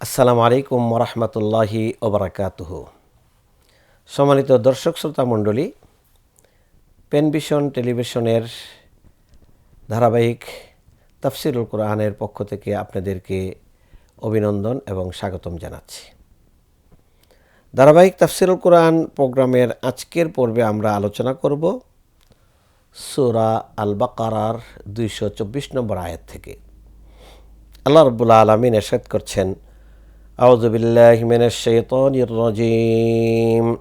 আসসালামু আলাইকুম রহমতুল্লাহি ওবরাকাতুহ। সম্মানিত দর্শক শ্রোতা মণ্ডলী পেনভিশন টেলিভিশনের ধারাবাহিক তাফসিরুল কোরআনের পক্ষ থেকে আপনাদেরকে অভিনন্দন এবং স্বাগতম জানাচ্ছি। ধারাবাহিক তাফসিরুল কোরআন প্রোগ্রামের আজকের পর্বে আমরা আলোচনা করব সুরা আল বাকারার দুইশো চব্বিশ নম্বর আয়াত থেকে। আল্লাহ রব্বুল্লা আলমিন এরশাদ করছেন أعوذ بالله من الشيطان الرجيم.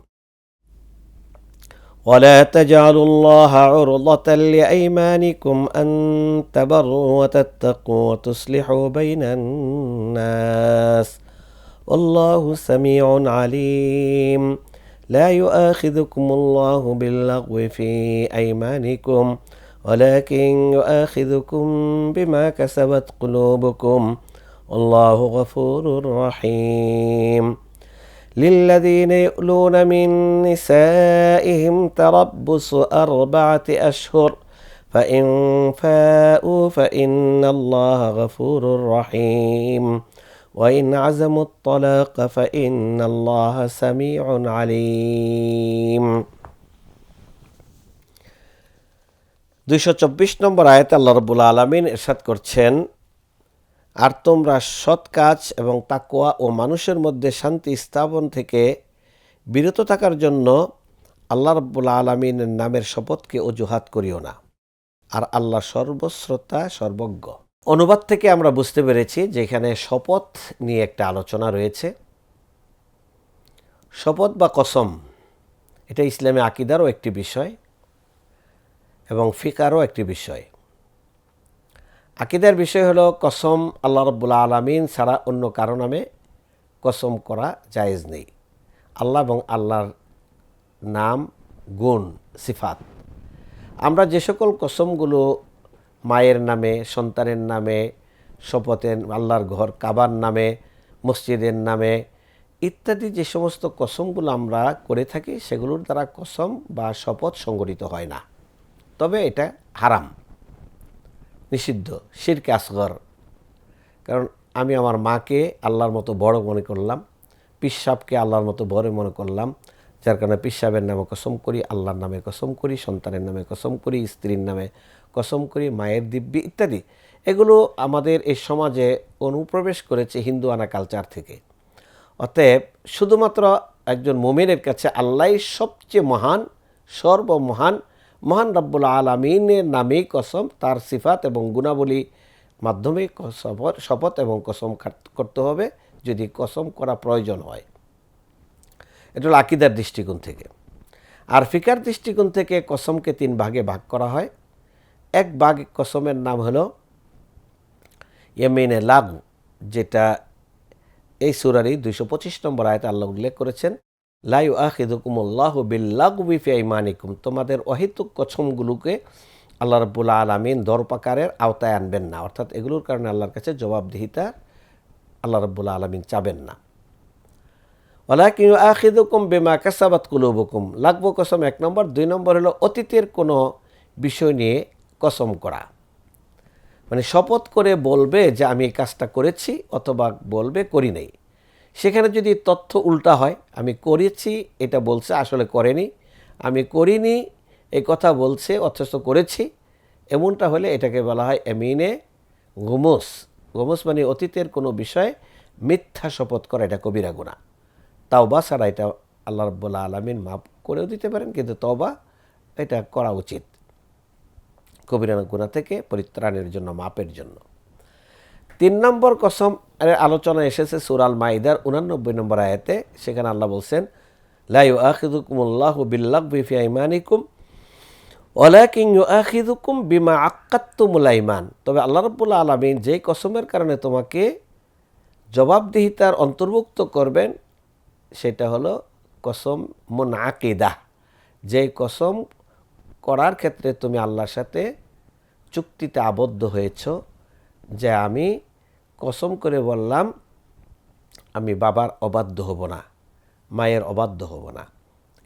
ولا تجعلوا الله عرضة لأيمانكم أن تبروا وتتقوا وتصلحوا بين الناس. والله سميع عليم. لا يؤاخذكم الله باللغو في أيمانكم ولكن يؤاخذكم بما كسبت قلوبكم. والله غفور رحيم للذين يؤلون من نسائهم تربص أربعة أشهر فإن فاءوا فإن الله غفور رحيم وإن عزموا الطلاق فإن الله سميع عليم দুইশো চব্বিশ নম্বর আয়তে আল্লাহ রবুল্লা আলমিন এরশাদ করছেন আর তোমরা সৎ কাজ এবং তাকোয়া ও মানুষের মধ্যে শান্তি স্থাপন থেকে বিরত থাকার জন্য আল্লাহ রব্বুল আলমিনের নামের শপথকে অজুহাত করিও না। আর আল্লাহ সর্বশ্রোতা, সর্বজ্ঞ। অনুবাদ থেকে আমরা বুঝতে পেরেছি যে এখানে শপথ নিয়ে একটা আলোচনা রয়েছে। শপথ বা কসম, এটা ইসলামে আকিদারও একটি বিষয় এবং ফিকারও একটি বিষয়। আকিদার বিষয় হলো, কসম আল্লাহ রব্বুল্লা আলমিন ছাড়া অন্য কারও নামে কসম করা জায়েজ নেই। আল্লাহ এবং আল্লাহর নাম, গুণ, সিফাত। আমরা যে সকল কসমগুলো মায়ের নামে, সন্তানের নামে, শপথের, আল্লাহর ঘর কাবার নামে, মসজিদের নামে ইত্যাদি যে সমস্ত কসমগুলো আমরা করে থাকি, সেগুলোর দ্বারা কসম বা শপথ সংগঠিত হয় না। তবে এটা হারাম। নিষিদ্ধ, শিরকে আসগর। কারণ আমি আমার মাকে আল্লাহর মতো বড় মনে করলাম, পিসাবকে আল্লাহর মতো বড় মনে করলাম, যার কারণে পিসাবের নামে কসম করি, আল্লাহর নামে কসম করি, সন্তানের নামে কসম করি, স্ত্রীর নামে কসম করি, মায়ের দিব্যি ইত্যাদি। এগুলো আমাদের এই সমাজে অনুপ্রবেশ করেছে হিন্দু আনা কালচার থেকে। অতএব শুধুমাত্র একজন মোমেনের কাছে আল্লাহ সবচেয়ে মহান, সর্বমহান মহান রব্বুল আলমিনের নামে কসম, তার সিফাত এবং গুণাবলী মাধ্যমে শপথ এবং কসম করতে হবে যদি কসম করা প্রয়োজন হয়। এটা হলো আকিদার দৃষ্টিকোণ থেকে। আর ফিকার দৃষ্টিকোণ থেকে কসমকে তিন ভাগে ভাগ করা হয়। এক ভাগ কসমের নাম হলো ইয়েমিনে লাগু, যেটা এই সুরারই দুইশো পঁচিশ নম্বর আয়তে আল্লাহ উল্লেখ করেছেন লাইউ আখিদুকুমুল্লাহ বিল্লাগুবিফি ইমানিকুম তোমাদের অহিতুক কসমগুলোকে আল্লাহ রব্বুল্লা আলমিন দরপাকারের আওতায় আনবেন না। অর্থাৎ এগুলোর কারণে আল্লাহর কাছে জবাবদিহিতা আল্লাহ রব্বুল্লা আলমিন চাবেন না। ওলাকিউ আখিদুকুম বেমা কাসাবাত কুলুবুকুম। লাগবো কসম এক নম্বর। দুই নম্বর হলো অতীতের কোনো বিষয় নিয়ে কসম করা। মানে শপথ করে বলবে যে আমি এই কাজটা করেছি অথবা বলবে করি নাই। সেখানে যদি তথ্য উল্টা হয়, আমি করেছি, এটা বলছে, আসলে করেনি। আমি করিনি এই কথা বলছে, অথচ করেছি, এমনটা হলে এটাকে বলা হয় এমিনে গোমস গোমস মানে অতীতের কোনো বিষয়ে মিথ্যা শপথ করা, এটা কবিরা গুণা। তাওবা ছাড়া এটা আল্লাহ রব্বুল্লা আলমিন মাফ করেও দিতে পারেন, কিন্তু তবা এটা করা উচিত। কবিরা গুণা থেকে পরিত্রাণের জন্য, মাপের জন্য। তিন নম্বর কসম আলোচনা এসেছে সুরাল মাইদার উনানব্বই নম্বর আয়াতে। সেখানে আল্লাহ বলছেন লাইউ আখিদুকুমুল্লাহ বিল্লাহ বিফি আইমানিকুম ওলাকিং আখিদুকুম বিমা আক্কাত্তুমুল ইমান তবে আল্লাহ রব্বুল্লা আলমিন যেই কসমের কারণে তোমাকে জবাবদিহিতার অন্তর্ভুক্ত করবেন, সেটা হলো কসম মন আকিদা যেই কসম করার ক্ষেত্রে তুমি আল্লাহর সাথে চুক্তিতে আবদ্ধ হয়েছ, যে আমি কসম করে বললাম, আমি বাবার অবাধ্য হব না, মায়ের অবাধ্য হব না।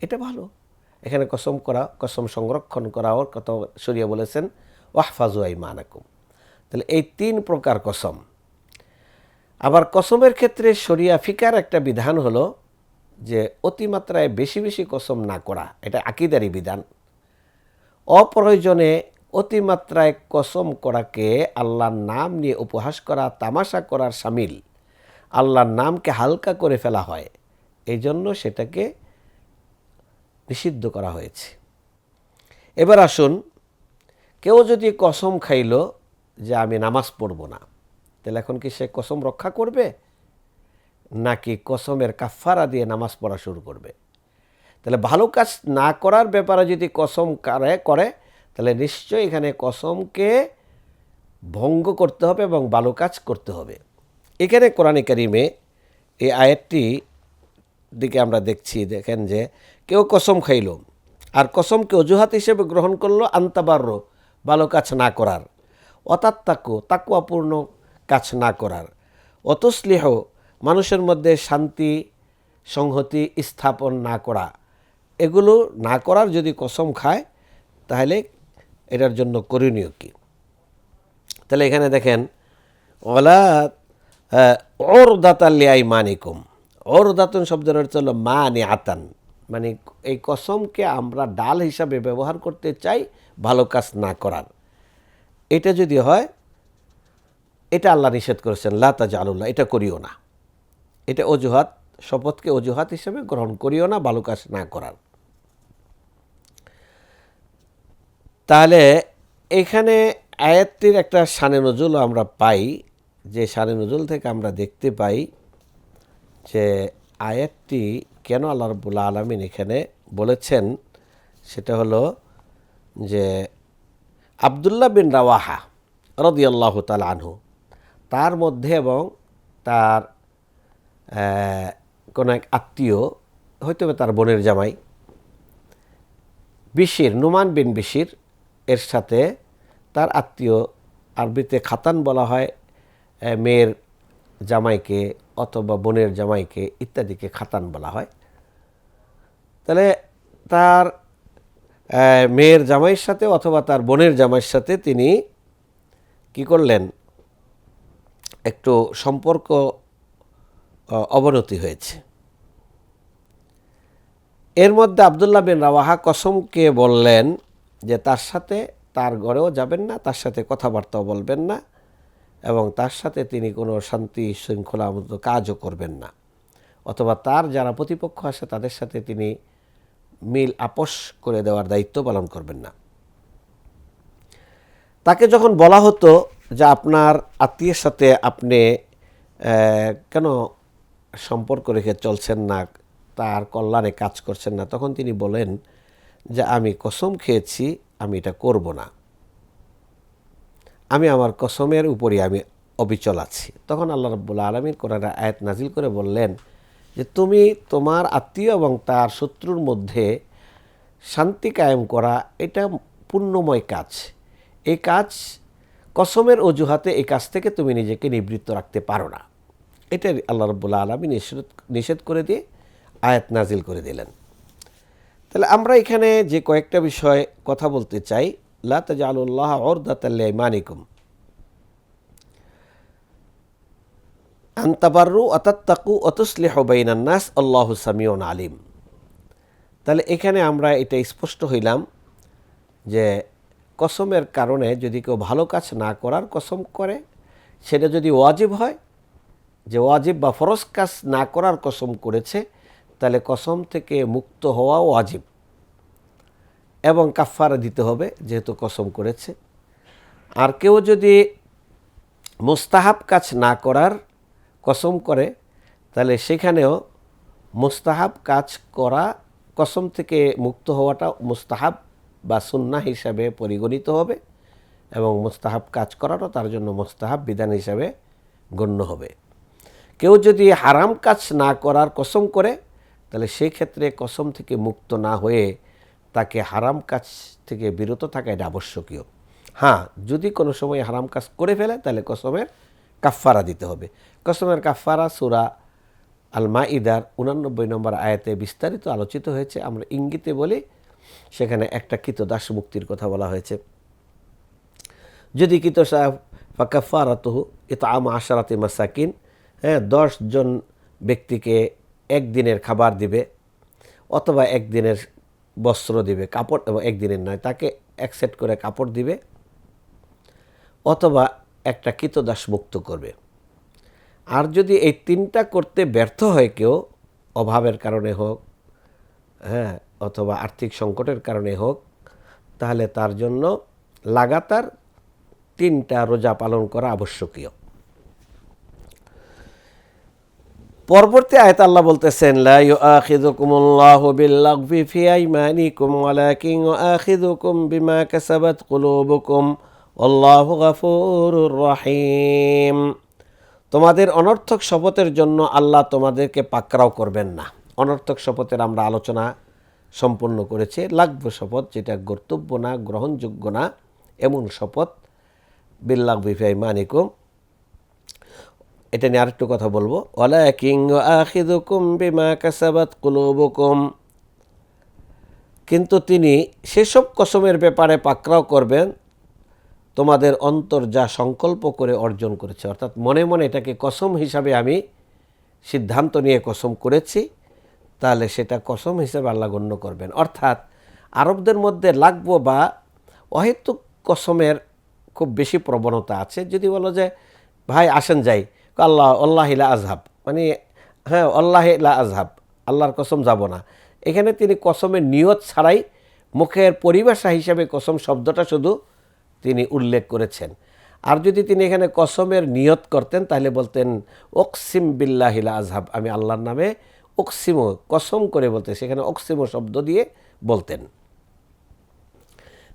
এটা ভালো। এখানে কসম করা, কসম সংরক্ষণ করা ওর কত সরিয়া বলেছেন, ওয়াহফাজু আইমানাকুম। তাহলে এই তিন প্রকার কসম। আবার কসমের ক্ষেত্রে শরিয়া ফিকার একটা বিধান হলো যে অতিমাত্রায় বেশি বেশি কসম না করা, এটা আকিদারি বিধান। অপ্রয়োজনে অতিমাত্রায় কসম করাকে আল্লাহর নাম নিয়ে উপহাস করা, তামাশা করার সামিল। আল্লাহর নামকে হালকা করে ফেলা হয়। এই জন্য সেটাকে নিষিদ্ধ করা হয়েছে। এবার আসুন, কেউ যদি কসম খাইল যে আমি নামাজ পড়ব না, তাহলে এখন কি সে কসম রক্ষা করবে? নাকি কসমের কাফারা দিয়ে নামাজ পড়া শুরু করবে? তাহলে ভালো কাজ না করার ব্যাপারে যদি কসম করে তাহলে নিশ্চয়ই এখানে কসমকে ভঙ্গ করতে হবে এবং ভালো কাজ করতে হবে। এখানে কোরআনে কারিমে এই আয়াতটি দিকে আমরা দেখছি, দেখেন যে কেউ কসম খাইল আর কসমকে অজুহাত হিসেবে গ্রহণ করল আন্তাবার্য ভালো কাজ না করার। অর্থাৎ অতাত্তাকু তাকুয়াপূর্ণ কাজ না করার। অতস্লিহ, মানুষের মধ্যে শান্তি, সংহতি স্থাপন না করা। এগুলো না করার যদি কসম খায়, তাহলে এটার জন্য করণীয় কি? তাহলে এখানে দেখেন ওলা ওর দাতাল্লিয়াই মানিকুম ওর দাতন শব্দের অর্থ হলো মানে আতান মানে এই কসমকে আমরা ডাল হিসাবে ব্যবহার করতে চাই, ভালো কাজ না করার। এটা যদি হয়, এটা আল্লাহ নিষেধ করেছেন লাতা জালুল্লাহ এটা করিও না। এটা অজুহাত, শপথকে অজুহাত হিসেবে গ্রহণ করিও না, ভালো কাজ না করার। তাহলে এখানে আয়াতটির একটা সানে নজুল আমরা পাই, যে সানে নজুল থেকে আমরা দেখতে পাই যে আয়াতটি কেন আল্লাহ রবুল্লা আলমিন এখানে বলেছেন, সেটা হলো যে আবদুল্লাহ বিন রাওয়াহা রদিয়াল্লাহ তাল আনহু, তার মধ্যে এবং তার কোনো এক আত্মীয় হয়তো তার বোনের জামাই, বিশির, নুমান বিন বিশির এর সাথে তার আত্মীয় আরবিতে খাতান বলা হয় মেয়ের জামাইকে অথবা বোনের জামাইকে ইত্যাদিকে খাতান বলা হয়। তাহলে তার মেয়ের জামাইয়ের সাথে অথবা তার বোনের জামাইয়ের সাথে তিনি কি করলেন? একটু সম্পর্ক অবনতি হয়েছে। এর মধ্যে আবদুল্লাহ বিন রাওয়াহা কসমকে বললেন যে তার সাথে তার ঘরেও যাবেন না, তার সাথে কথাবার্তাও বলবেন না এবং তার সাথে তিনি কোনো শান্তি শৃঙ্খলা মতো কাজও করবেন না। অথবা তার যারা প্রতিপক্ষ আসে তাদের সাথে তিনি মিল আপোষ করে দেওয়ার দায়িত্ব পালন করবেন না। তাকে যখন বলা হতো যে আপনার আত্মীয়ের সাথে আপনি কেন সম্পর্ক রেখে চলছেন না, তার কল্যাণে কাজ করছেন না, তখন তিনি বলেন যে আমি কসম খেয়েছি, আমি এটা করব না। আমি আমার কসমের উপরই আমি অবিচল আছি। তখন আল্লাহ রব্বুল্লা আলমীর কোরআন আয়াত নাজিল করে বললেন যে, তুমি তোমার আত্মীয় এবং তার শত্রুর মধ্যে শান্তি কায়েম করা, এটা পুণ্যময় কাজ। এই কাজ, কসমের অজুহাতে এই কাজ থেকে তুমি নিজেকে নিবৃত্ত রাখতে পারো না। এটা আল্লাহ রব্বুল্লা আলমী নিষেধ নিষেধ করে দিয়ে আয়াত নাজিল করে দিলেন। তাহলে আমরা এখানে যে কয়েকটা বিষয় কথা বলতে চাই, লা তাজালুল্লাহ অরদাতাল্লাহ মানিকুম আন্তাবারু অতাত্তাকু অতসলিহ বাইনান্নাস, আল্লাহ সামিউন আলিম। তাহলে এখানে আমরা এটা স্পষ্ট হইলাম যে কসমের কারণে যদি কেউ ভালো কাজ না করার কসম করে, সেটা যদি ওয়াজিব হয়, যে ওয়াজিব বা ফরজ কাজ না করার কসম করেছে তাহলে কসম থেকে মুক্ত হওয়া ওয়াজিব। এবং কাফারা দিতে হবে, যেহেতু কসম করেছে। আর কেউ যদি মোস্তাহাব কাজ না করার কসম করে, তাহলে সেখানেও মোস্তাহাব কাজ করা, কসম থেকে মুক্ত হওয়াটা মোস্তাহাব বা সুন্না হিসাবে পরিগণিত হবে এবং মোস্তাহাব কাজ করারও তার জন্য মোস্তাহাব বিধান হিসাবে গণ্য হবে। কেউ যদি হারাম কাজ না করার কসম করে তাহলে সেই ক্ষেত্রে কসম থেকে মুক্ত না হয়ে তাকে হারাম কাজ থেকে বিরত থাকা এটা আবশ্যকীয়। হ্যাঁ যদি কোনো সময় হারাম কাজ করে ফেলে, তাহলে কসমের কাফফারা দিতে হবে। কসমের কাফফারা সুরা আলমা ইদার উনানব্বই নম্বর আয়াতে বিস্তারিত আলোচিত হয়েছে। আমরা ইঙ্গিতে বলি, সেখানে একটা দাস মুক্তির কথা বলা হয়েছে। যদি কিত ফাকাফারাতহু এটা আম আশারাতে মাসাকিন হ্যাঁ জন ব্যক্তিকে একদিনের খাবার দিবে অথবা একদিনের বস্ত্র দিবে, কাপড়, এবং একদিনের নয়, তাকে এক সেট করে কাপড় দিবে অথবা একটা কৃতদাস মুক্ত করবে। আর যদি এই তিনটা করতে ব্যর্থ হয় কেউ, অভাবের কারণে হোক হ্যাঁ অথবা আর্থিক সংকটের কারণে হোক, তাহলে তার জন্য লাগাতার তিনটা রোজা পালন করা আবশ্যকীয়। পরবর্তী আয়াত আল্লাহ বলতেছেন, লা ইউআখিযুকুমুল্লাহু বিল্লাগফি ফি আইমানিকুম ওয়ালাকিন ইউআখিযুকুম বিমা কাসাবাত কুলুবুকুম আল্লাহু গাফুরুর রহিম। তোমাদের অনর্থক শপথের জন্য আল্লাহ তোমাদেরকে পাকরাও করবেন না। অনর্থক শপথের আমরা আলোচনা সম্পন্ন করেছি। লাগবে শপথ যেটা কর্তব্য না, গ্রহণযোগ্য না, এমন শপথ বিল্লাগ বিফাই মানিকুম এটা নিয়ে আরেকটু কথা বলব। ওলা কিং আখিদুকুম বিমা কাসাবাত কুলুবুকুম। কিন্তু তিনি সেসব কসমের ব্যাপারে পাকরাও করবেন, তোমাদের অন্তর যা সংকল্প করে অর্জন করেছে। অর্থাৎ মনে মনে এটাকে কসম হিসাবে আমি সিদ্ধান্ত নিয়ে কসম করেছি, তাহলে সেটা কসম হিসেবে আল্লাহ গণ্য করবেন। অর্থাৎ আরবদের মধ্যে লাগবো বা অহেতুক কসমের খুব বেশি প্রবণতা আছে। যদি বলো যে, ভাই, আসেন যাই। আল্লাহ আল্লাহিলা আজহাব। মানে হ্যাঁ আল্লাহিলা আজহাব। আল্লাহর কসম যাব না। এখানে তিনি কসমের নিয়ত ছাড়াই মুখের পরিভাষা হিসাবে কসম শব্দটা শুধু তিনি উল্লেখ করেছেন। আর যদি তিনি এখানে কসমের নিয়ত করতেন, তাহলে বলতেন, ওকসিম বিল্লাহিলা আজহাব। আমি আল্লাহর নামে ওকসিমো কসম করে বলতে, সেখানে অক্সিমো শব্দ দিয়ে বলতেন।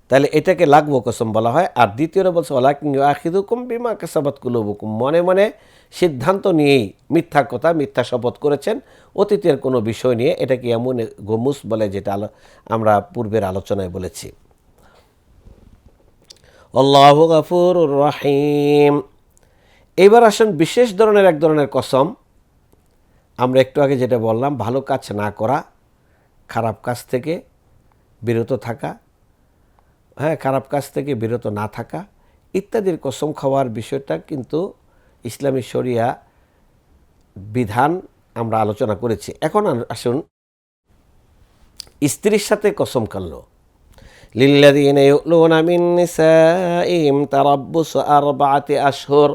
তাহলে এটাকে লাগবো কসম বলা হয়। আর দ্বিতীয়টা বলছে ওলাকিং আখিদুকুম বিমা কাসাবাত কুলুবুকুম। মনে মনে সিদ্ধান্ত নিয়েই মিথ্যা কথা, মিথ্যা শপথ করেছেন। অতীতের কোনো বিষয় নিয়ে এটাকে এমন গোমুস বলে যেটা আলো আমরা পূর্বের আলোচনায় বলেছি। আল্লাহ গাফুর রাহিম। এবার আসেন বিশেষ ধরনের এক ধরনের কসম। আমরা একটু আগে যেটা বললাম, ভালো কাজ না করা, খারাপ কাজ থেকে বিরত থাকা হ্যাঁ খারাপ কাজ থেকে বিরত না থাকা ইত্যাদির কসম খাওয়ার বিষয়টা কিন্তু ইসলামী শরিয়া বিধান আমরা আলোচনা করেছি এখন আসুন স্ত্রীর সাথে কসম কানল লিল্লাদিন ইউলুনা মিন নিসাইহিম তারাব্বুস আরবাআতি আশহুর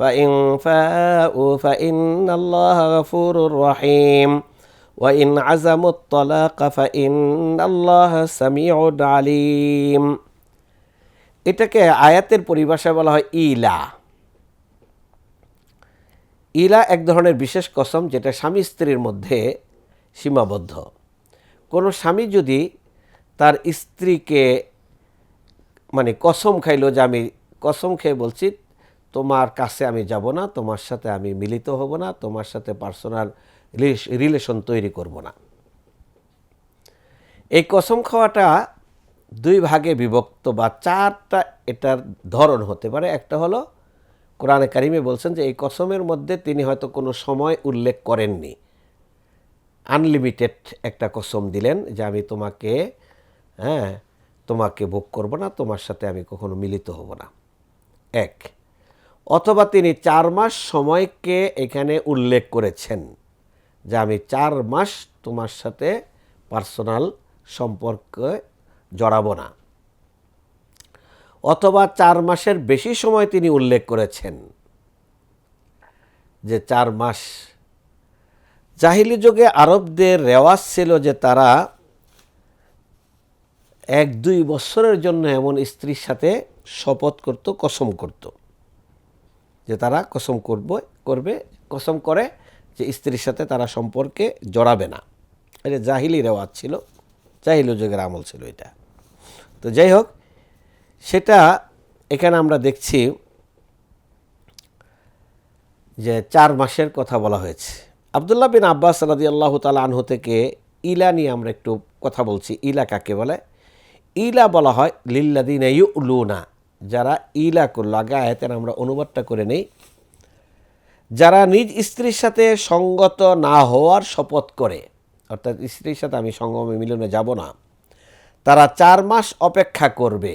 فإن فاءوا فإن الله غفور رحيم ওয়াইন আজামুত্তলা কাফা ইন আল্লাহ সামিউড আলিম এটাকে আয়াতের পরিভাষায় বলা হয় ইলা। ইলা এক ধরনের বিশেষ কসম যেটা স্বামী স্ত্রীর মধ্যে সীমাবদ্ধ। কোনো স্বামী যদি তার স্ত্রীকে মানে কসম খাইলো যে আমি কসম খেয়ে বলছি তোমার কাছে আমি যাব না, তোমার সাথে আমি মিলিত হব না, তোমার সাথে পার্সোনাল রিলেশন তৈরি করব না। এই কসম খাওয়াটা দুই ভাগে বিভক্ত বা চারটা এটার ধরন হতে পারে। একটা হলো কোরআনে কারিমে বলছেন যে, এই কসমের মধ্যে তিনি হয়তো কোনো সময় উল্লেখ করেননি। আনলিমিটেড একটা কসম দিলেন যে, আমি তোমাকে হ্যাঁ তোমাকে ভোগ করব না, তোমার সাথে আমি কখনো মিলিত হব না। এক। অথবা তিনি চার মাস সময়কে এখানে উল্লেখ করেছেন, যে আমি চার মাস তোমার সাথে পার্সোনাল সম্পর্কে জড়াবো না। অথবা চার মাসের বেশি সময় তিনি উল্লেখ করেছেন, যে চার মাস। জাহিলি যুগে আরবদের রেওয়াজ ছিল যে তারা এক দুই বছরের জন্য এমন স্ত্রীর সাথে শপথ করত, কসম করত। যে তারা কসম করব, করবে, কসম করে যে স্ত্রীর সাথে তারা সম্পর্কে জড়াবে না। এটা জাহিলি রেওয়াজ ছিল, জাহিলি যুগের আমল ছিল এটা। তো যাই হোক, সেটা এখানে আমরা দেখছি যে চার মাসের কথা বলা হয়েছে। আবদুল্লাহ বিন আব্বাস রাদি আল্লাহ তালা আনহু থেকে ইলা নিয়ে আমরা একটু কথা বলছি। ইলা কাকে বলে? ইলা বলা হয় লিল্লাদিন ইউলুনা। যারা ইলা করল, আগে আয়াতের আমরা অনুবাদটা করে নেই, যারা নিজ স্ত্রীর সাথে সঙ্গত না হওয়ার শপথ করে, অর্থাৎ স্ত্রীর সাথে আমি সঙ্গমে মিলনে যাব না, তারা চার মাস অপেক্ষা করবে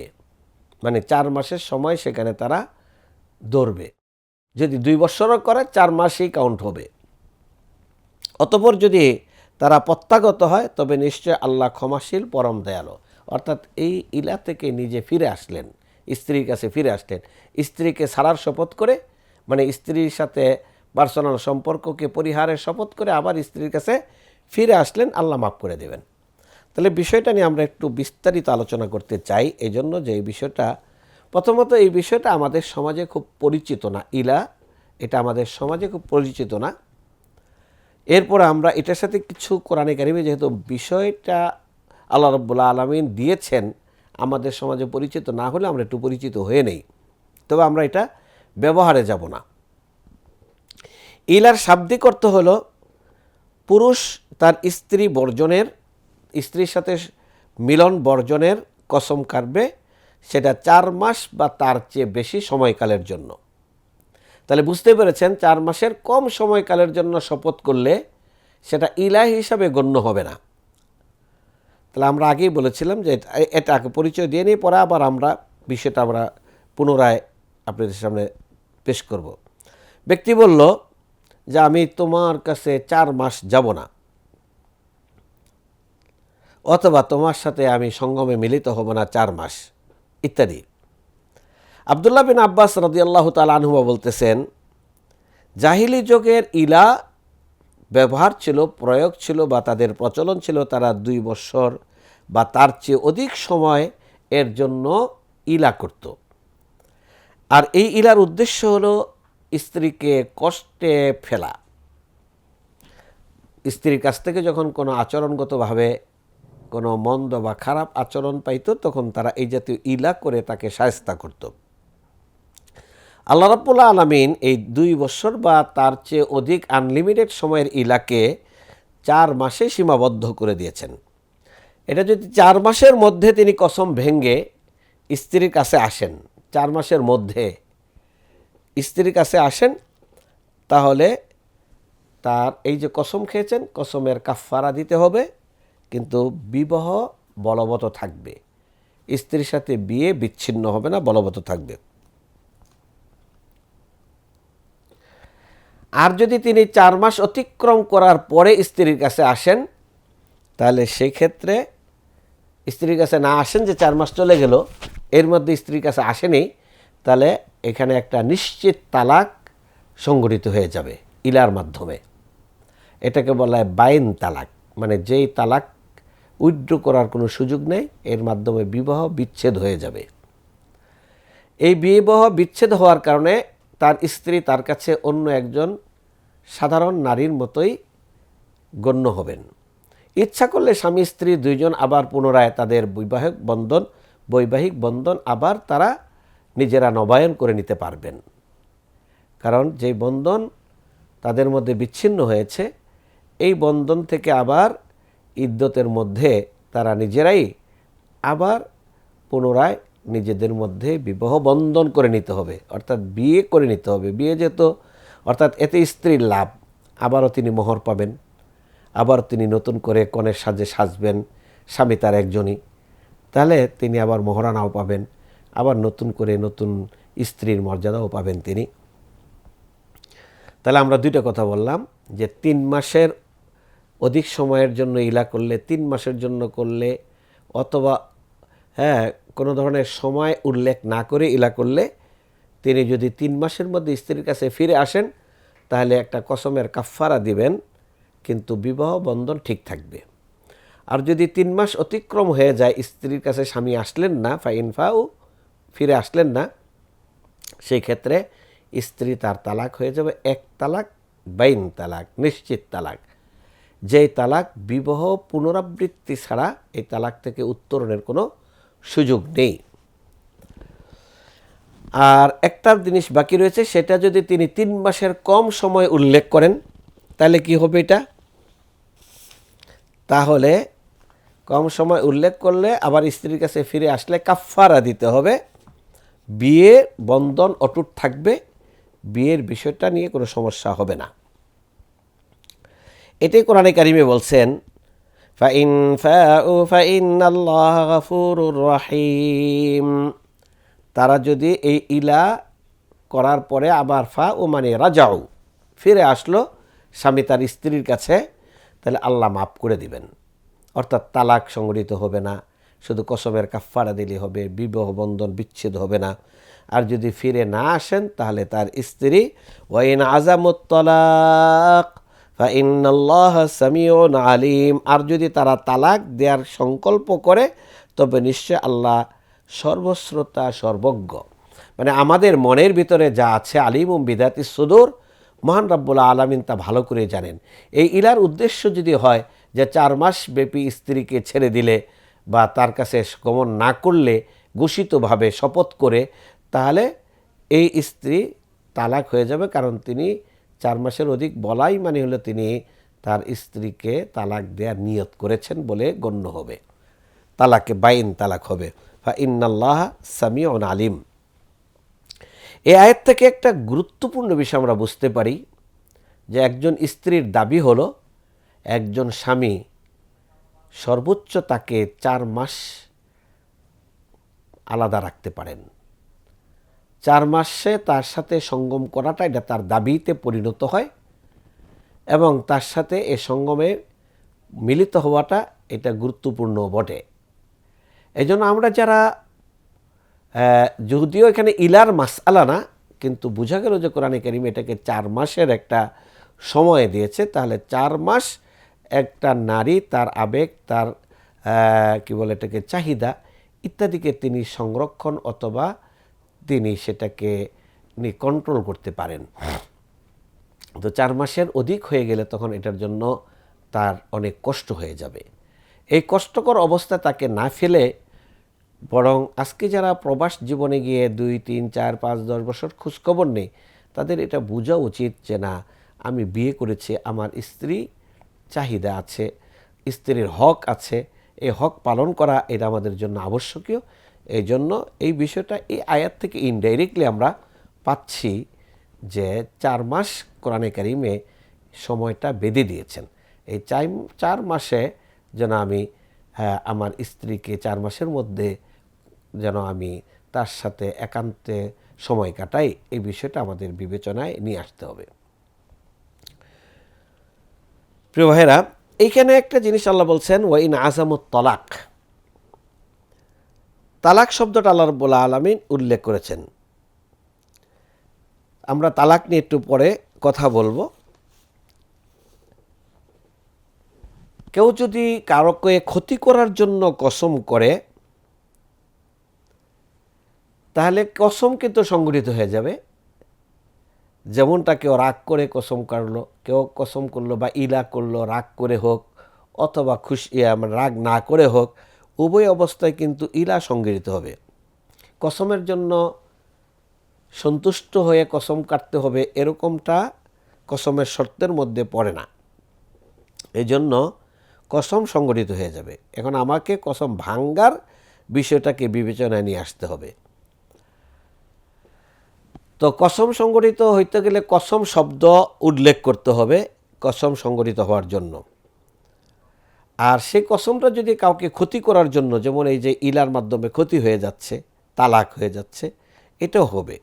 মানে চার মাসের সময় সেখানে তারা দৌড়বে যদি দুই বছরও করে, চার মাসেই কাউন্ট হবে। অতপর যদি তারা প্রত্যাগত হয়, তবে নিশ্চয় আল্লাহ ক্ষমাশীল, পরম দয়ালু। অর্থাৎ এই ইলা থেকে নিজে ফিরে আসলেন। স্ত্রীর কাছে ফিরে আসলেন স্ত্রীকে সারার শপথ করে মানে স্ত্রীর সাথে পার্সোনাল সম্পর্ককে পরিহারের শপথ করে আবার স্ত্রীর কাছে ফিরে আসলেন, আল্লাহ মাফ করে দেবেন। তাহলে বিষয়টা নিয়ে আমরা একটু বিস্তারিত আলোচনা করতে চাই এই জন্য যে এই বিষয়টা, প্রথমত এই বিষয়টা আমাদের সমাজে খুব পরিচিত না। ইলা, এটা আমাদের সমাজে খুব পরিচিত না। এরপর আমরা এটার সাথে কিছু কোরআনে কারিমে যেহেতু বিষয়টা আল্লাহ রব্বুল্লা আলমিন দিয়েছেন আমাদের সমাজে পরিচিত না হলে আমরা একটু পরিচিত হয়ে নেই। তবে আমরা এটা ব্যবহারে যাব না। ইলার শাব্দিক অর্থ হল পুরুষ তার স্ত্রী বর্জনের, স্ত্রীর সাথে মিলন বর্জনের কসম কাটবে, সেটা চার মাস বা তার চেয়ে বেশি সময়কালের জন্য। তাহলে বুঝতে পেরেছেন, চার মাসের কম সময়কালের জন্য শপথ করলে সেটা ইলা হিসাবে গণ্য হবে না। তাহলে আমরা আগেই বলেছিলাম যে এটা- এটাকে পরিচয় দিয়ে নিয়ে পরে আবার আমরা বিষয়টা আমরা পুনরায় আপনাদের সামনে পেশ করব। ব্যক্তি বলল যে আমি তোমার কাছে চার মাস যাব না। অথবা তোমার সাথে আমি সঙ্গমে মিলিত হব না চার মাস, ইত্যাদি। আবদুল্লাহ বিন আব্বাস রদিয়াল্লাহ তালানহুয়া বলতেছেন, জাহিলি যুগের ইলা ব্যবহার ছিল, প্রয়োগ ছিল বা তাদের প্রচলন ছিল তারা দুই বছর বা তার চেয়ে অধিক সময় এর জন্য ইলা করত। আর এই ইলার উদ্দেশ্য হলো স্ত্রীকে কষ্টে ফেলা। স্ত্রীর কাছ থেকে যখন কোনো আচরণগতভাবে কোনো মন্দ বা খারাপ আচরণ পাইতো, তখন তারা এই জাতীয় ইলা করে তাকে সায়স্তা করত। আল্লাহ রাব্বুল্লাহ আলমিন এই দুই বছর বা তার চেয়ে অধিক আনলিমিটেড সময়ের ইলাকে চার মাসে সীমাবদ্ধ করে দিয়েছেন। এটা যদি চার মাসের মধ্যে তিনি কসম ভেঙ্গে স্ত্রীর কাছে আসেন, চার মাসের মধ্যে স্ত্রীর কাছে আসেন, তাহলে তার এই যে কসম খেয়েছেন, কসমের কাফারা দিতে হবে, কিন্তু বিবাহ বলবৎ থাকবে। স্ত্রীর সাথে বিয়ে বিচ্ছিন্ন হবে না, বলবৎ থাকবে। আর যদি তিনি চার মাস অতিক্রম করার পরে স্ত্রীর কাছে আসেন, তাহলে সেই ক্ষেত্রে স্ত্রীর কাছে না আসেন যে চার মাস চলে গেল, এর মধ্যে স্ত্রীর কাছে আসেনি, তাহলে এখানে একটা নিশ্চিত তালাক সংগঠিত হয়ে যাবে ইলার মাধ্যমে। এটাকে বলা হয় বাইন তালাক মানে যেই তালাক উইথড্র করার কোনো সুযোগ নেই, এর মাধ্যমে বিবাহ বিচ্ছেদ হয়ে যাবে। এই বিবাহ বিচ্ছেদ হওয়ার কারণে তার স্ত্রী তার কাছে অন্য একজন সাধারণ নারীর মতোই গণ্য হবেন। ইচ্ছা করলে স্বামী স্ত্রী দুইজন আবার পুনরায় তাদের বৈবাহিক বন্ধন বৈবাহিক বন্ধন আবার তারা নিজেরা নবায়ন করে নিতে পারবেন। কারণ যেই বন্ধন তাদের মধ্যে বিচ্ছিন্ন হয়েছে, এই বন্ধন থেকে আবার ইদ্যতের মধ্যে তারা নিজেরাই আবার পুনরায় নিজেদের মধ্যে বিবাহ বন্ধন করে নিতে হবে, অর্থাৎ বিয়ে করে নিতে হবে। বিয়ে যেহেতু, অর্থাৎ এতে স্ত্রীর লাভ, আবারও তিনি মোহর পাবেন আবার তিনি নতুন করে কনের সাজে সাজবেন, স্বামী তার একজনই। তাহলে তিনি আবার মহারানাও পাবেন, আবার নতুন করে নতুন স্ত্রীর মর্যাদাও পাবেন তিনি। তাহলে আমরা দুইটা কথা বললাম, যে তিন মাসের অধিক সময়ের জন্য ইলা করলে, তিন মাসের জন্য করলে অথবা হ্যাঁ কোনো ধরনের সময় উল্লেখ না করে ইলা করলে তিনি যদি তিন মাসের মধ্যে স্ত্রীর কাছে ফিরে আসেন, তাহলে একটা কসমের কাফারা দিবেন, কিন্তু বিবাহ বন্ধন ঠিক থাকবে। আর যদি তিন মাস অতিক্রম হয়ে যায়, স্ত্রীর কাছে স্বামী আসলেন না ফাইনফাও ফিরে আসলেন না, সেই ক্ষেত্রে স্ত্রী তার তালাক হয়ে যাবে, এক তালাক, বাইন তালাক, নিশ্চিত তালাক। যেই তালাক বিবাহ পুনরাবৃত্তি ছাড়া এই তালাক থেকে উত্তরণের কোনো সুযোগ নেই। আর একটা জিনিস বাকি রয়েছে, সেটা যদি তিনি তিন মাসের কম সময় উল্লেখ করেন, তাহলে কি হবে এটা? তাহলে কম সময় উল্লেখ করলে আবার স্ত্রীর কাছে ফিরে আসলে কাফারা দিতে হবে। বিয়ে বন্ধন অটুট থাকবে, বিয়ের বিষয়টা নিয়ে কোনো সমস্যা হবে না। এটাই কোরআনে কারিমে বলছেন ফাইন ফাউ ফাইন আল্লাহ গাফুরুর রহিম তারা যদি এই ইলা করার পরে আবার ফা ও মানে রাজাও ফিরে আসলো স্বামী তার স্ত্রীর কাছে, তাহলে আল্লাহ মাফ করে দিবেন। অর্থাৎ তালাক সংগঠিত হবে না, শুধু কসমের কাফারা দিলে হবে, বিবাহ বন্ধন বিচ্ছেদ হবে না। আর যদি ফিরে না আসেন, তাহলে তার স্ত্রী, ওয়াইন আজামত ফাইনাল্লাহ সামিউন আলিম। আর যদি তারা তালাক দেওয়ার সংকল্প করে, তবে নিশ্চয় আল্লাহ সর্বশ্রোতা, সর্বজ্ঞ। মানে আমাদের মনের ভিতরে যা আছে আলিম ও বিদাতি সুদূর, মহান রাব্বুল্লাহ আলমিন তা ভালো করে জানেন। এই ইলার উদ্দেশ্য যদি হয় যে চার মাস ব্যাপী স্ত্রীকে ছেড়ে দিলে বা তার কাছে গমন না করলে, ঘোষিতভাবে শপথ করে, তাহলে এই স্ত্রী তালাক হয়ে যাবে, কারণ তিনি চার মাসের অধিক বলাই মানে হলো তিনি তার স্ত্রীকে তালাক দেওয়ার নিয়ত করেছেন বলে গণ্য হবে। তালাকে বাইন তালাক হবে। বা ইন্নাল্লাহ সামিউন আলিম। এই আয়ের থেকে একটা গুরুত্বপূর্ণ বিষয় আমরা বুঝতে পারি যে একজন স্ত্রীর দাবি হলো, একজন স্বামী সর্বোচ্চ তাকে চার মাস আলাদা রাখতে পারেন। চার মাসে তার সাথে সঙ্গম করাটা এটা তার দাবিতে পরিণত হয় এবং তার সাথে এ সঙ্গমে মিলিত হওয়াটা এটা গুরুত্বপূর্ণ বটে। এই জন্য আমরা যারা যদিও এখানে ইলার মাস আলা না, কিন্তু বোঝা গেল যে কোরআনে করিম এটাকে চার মাসের একটা সময় দিয়েছে। তাহলে চার মাস একটা নারী তার আবেগ, তার কি বলে এটাকে চাহিদা ইত্যাদিকে তিনি সংরক্ষণ অথবা তিনি সেটাকে কন্ট্রোল করতে পারেন। তো চার মাসের অধিক হয়ে গেলে তখন এটার জন্য তার অনেক কষ্ট হয়ে যাবে। এই কষ্টকর অবস্থা তাকে না ফেলে বরং আজকে যারা প্রবাস জীবনে গিয়ে দুই, তিন, চার, পাঁচ, দশ বছর খোঁজখবর নেই, তাদের এটা বোঝা উচিত যে না, আমি বিয়ে করেছি, আমার স্ত্রী চাহিদা আছে, স্ত্রীর হক আছে এই হক পালন করা এটা আমাদের জন্য আবশ্যকীয়। এই জন্য এই বিষয়টা এই আয়াত থেকে ইনডাইরেক্টলি আমরা পাচ্ছি যে চার মাস কোরআনে কারিমে সময়টা বেঁধে দিয়েছেন। এই চাই, চার মাসে যেন আমি আমার স্ত্রীকে চার মাসের মধ্যে যেন আমি তার সাথে একান্তে সময় কাটাই, এই বিষয়টা আমাদের বিবেচনায় নিয়ে আসতে হবে। প্রিয় ভাইরা এইখানে একটা জিনিস আল্লাহ বলছেন, ওয়াইন আজামত তলাক। তালাক শব্দটা আল্লাহ রব্বুল্লা আলমিন উল্লেখ করেছেন। আমরা তালাক নিয়ে একটু পরে কথা বলব। কেউ যদি কারোকে ক্ষতি করার জন্য কসম করে, তাহলে কসম কিন্তু সংগঠিত হয়ে যাবে। যেমনটা কেউ রাগ করে কসম কাটলো, কেউ কসম করল বা ইলা করল, রাগ করে হোক অথবা খুশি মানে রাগ না করে হোক, উভয় অবস্থায় কিন্তু ইলা সংগৃহীত হবে। কসমের জন্য সন্তুষ্ট হয়ে কসম কাটতে হবে এরকমটা কসমের শর্তের মধ্যে পড়ে না। এই জন্য কসম সংগঠিত হয়ে যাবে। এখন আমাকে কসম ভাঙ্গার বিষয়টাকে বিবেচনায় নিয়ে আসতে হবে। তো কসম সংগঠিত হইতে গেলে কসম শব্দ উল্লেখ করতে হবে কসম সংগঠিত হওয়ার জন্য। আর সেই কসমটা যদি কাউকে ক্ষতি করার জন্য, যেমন এই যে ইলার মাধ্যমে ক্ষতি হয়ে যাচ্ছে, তালাক হয়ে যাচ্ছে, এটাও হবে।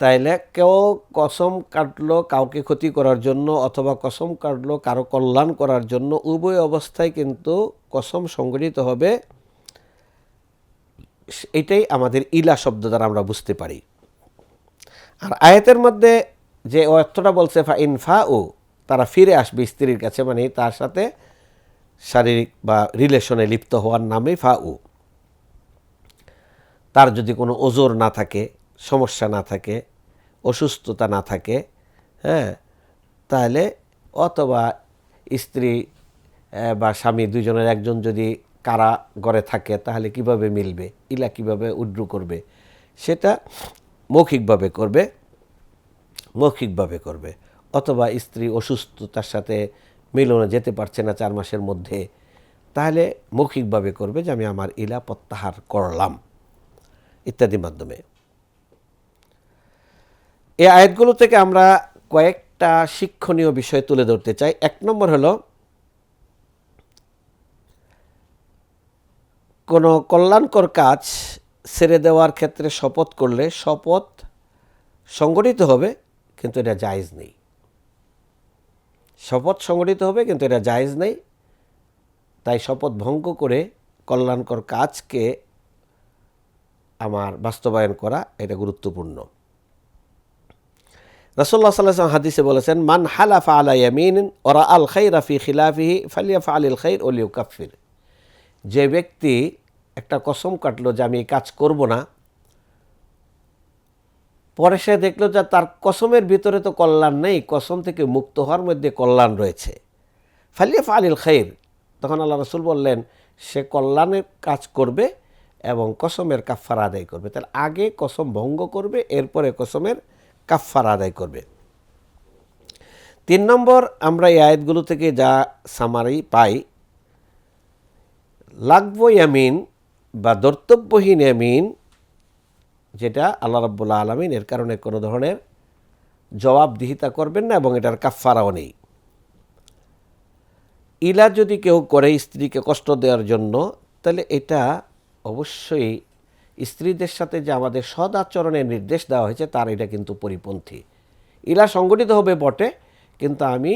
তাইলে কেউ কসম কাটলো কাউকে ক্ষতি করার জন্য অথবা কসম কাটলো কারও কল্যাণ করার জন্য, উভয় অবস্থায় কিন্তু কসম সংগঠিত হবে। এটাই আমাদের ইলা শব্দ দ্বারা আমরা বুঝতে পারি। আর আয়াতের মধ্যে যে অর্থটা বলছে, ফা ইনফা ও তারা ফিরে আসবে স্ত্রীর কাছে মানে তার সাথে শারীরিক বা রিলেশনে লিপ্ত হওয়ার নামে ফা উ তার যদি কোনো ওজোর না থাকে, সমস্যা না থাকে, অসুস্থতা না থাকে হ্যাঁ তাহলে অথবা স্ত্রী বা স্বামী দুজনের একজন যদি কারা ঘরে থাকে, তাহলে কীভাবে মিলবে? ইলা কীভাবে উড্রু করবে? সেটা মৌখিকভাবে করবে মৌখিকভাবে করবে। অথবা স্ত্রী অসুস্থতার সাথে মিলনে যেতে পারছে না চার মাসের মধ্যে, তাহলে মৌখিকভাবে করবে যে আমি আমার ইলা প্রত্যাহার করলাম, ইত্যাদির মাধ্যমে। এই আয়াতগুলো থেকে আমরা কয়েকটা শিক্ষণীয় বিষয় তুলে ধরতে চাই। এক নম্বর হলো, কোনো কল্যাণকর কাজ ছেড়ে দেওয়ার ক্ষেত্রে শপথ করলে শপথ সংগঠিত হবে, কিন্তু এটা জায়েজ নেই। শপথ সংগঠিত হবে, কিন্তু এটা জায়েজ নেই। তাই শপথ ভঙ্গ করে কল্যাণকর কাজকে আমার বাস্তবায়ন করা এটা গুরুত্বপূর্ণ। রসল্লা সাল্লাম হাদিসে বলেছেন, মান হালাফা আলা ইয়ামিন ওরা আল খাই রাফি খিলাফিহি ফালিয়াফা আলিল খাই অলিউ কাফির যে ব্যক্তি একটা কসম কাটলো যে আমি এই কাজ করব না। পরে সে দেখল যে তার কসমের ভিতরে তো কল্যাণ নেই, কসম থেকে মুক্ত হওয়ার মধ্যে কল্যাণ রয়েছে। ফালিয়াফা আলিল খাইর, তখন আল্লাহ রসুল বললেন, সে কল্যাণের কাজ করবে এবং কসমের কাফার আদায় করবে। তাহলে আগে কসম ভঙ্গ করবে, এরপরে কসমের কাফার আদায় করবে। তিন নম্বর, আমরা এই আয়াতগুলো থেকে যা সামারি পাই, লাগব ইয়ামিন বা দর্তব্যহীন ইয়ামিন যেটা আল্লাহ রব্বুল্লা আলমিন এর কারণে কোনো ধরনের জবাবদিহিতা করবেন না এবং এটার কাফারাও নেই। ইলা যদি কেউ করে স্ত্রীকে কষ্ট দেওয়ার জন্য, তাহলে এটা অবশ্যই স্ত্রীদের সাথে যে আমাদের সদ আচরণের নির্দেশ দেওয়া হয়েছে, তার এটা কিন্তু পরিপন্থী। ইলা সংগঠিত হবে বটে, কিন্তু আমি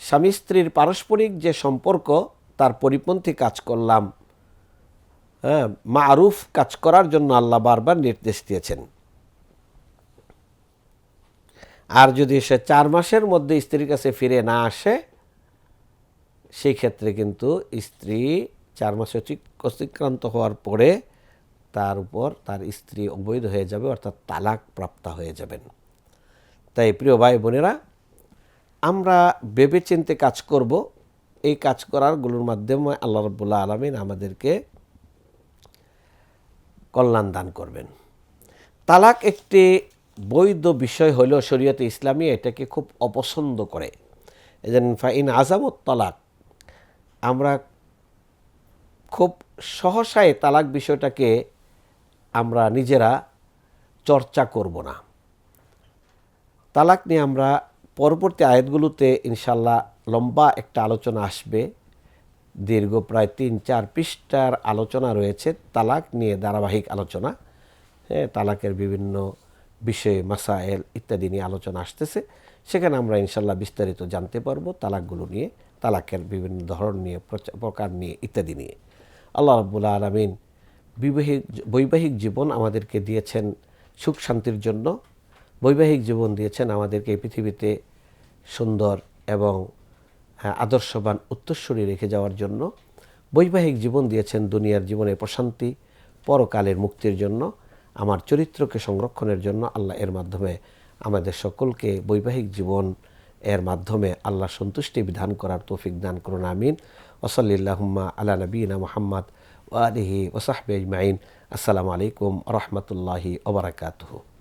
স্বামী স্ত্রীর পারস্পরিক যে সম্পর্ক, তার পরিপন্থী কাজ করলাম মারুফ কাজ করার জন্য আল্লাহ বারবার নির্দেশ দিয়েছেন। আর যদি সে চার মাসের মধ্যে স্ত্রীর কাছে ফিরে না আসে, সেই ক্ষেত্রে কিন্তু স্ত্রী চার মাসে অতিক্রান্ত হওয়ার পরে তার উপর তার স্ত্রী অবৈধ হয়ে যাবে, অর্থাৎ তালাক প্রাপ্তা হয়ে যাবেন। তাই প্রিয় ভাই বোনেরা, আমরা ভেবে চিনতে কাজ করব। এই কাজ করারগুলোর মাধ্যমে আল্লাহ রব্বুল্লাহ আলমিন আমাদেরকে কল্যাণ দান করবেন। তালাক একটি বৈধ বিষয় হলেও শরীয়তে ইসলামী এটাকে খুব অপছন্দ করে। এজেন ফাইন আজামত তালাক। আমরা খুব সহসায় তালাক বিষয়টাকে আমরা নিজেরা চর্চা করব না। তালাক নিয়ে আমরা পরবর্তী আয়াতগুলোতে ইনশাল্লাহ লম্বা একটা আলোচনা আসবে। দীর্ঘ প্রায় তিন, চার পৃষ্ঠার আলোচনা রয়েছে, তালাক নিয়ে ধারাবাহিক আলোচনা। হ্যাঁ তালাকের বিভিন্ন বিষয়ে মাসায়েল ইত্যাদি নিয়ে আলোচনা আসতেছে। সেখানে আমরা ইনশাল্লাহ বিস্তারিত জানতে পারব তালাকগুলো নিয়ে, তালাকের বিভিন্ন ধরন নিয়ে প্রকার নিয়ে, ইত্যাদি নিয়ে। আল্লাহ রব্বুল্লা আলমিন বিবাহিক বৈবাহিক জীবন আমাদেরকে দিয়েছেন সুখ শান্তির জন্য। বৈবাহিক জীবন দিয়েছেন আমাদেরকে এই পৃথিবীতে সুন্দর এবং আদর্শবান উত্তরস্বরী রেখে যাওয়ার জন্য বৈবাহিক জীবন দিয়েছেন দুনিয়ার জীবনের প্রশান্তি, পরকালের মুক্তির জন্য, আমার চরিত্রকে সংরক্ষণের জন্য আল্লাহ এর মাধ্যমে। আমাদের সকলকে বৈবাহিক জীবন এর মাধ্যমে আল্লাহ সন্তুষ্টি বিধান করার তৌফিক দান করুন, আমিন। ওসলিল্লাহম্মা আলা নবীনা মোহাম্মদ ওয়ালিহি ওসাহবে আজমাইন। আসসালামু আলাইকুম রহমতুল্লাহি ওবরাকাতহ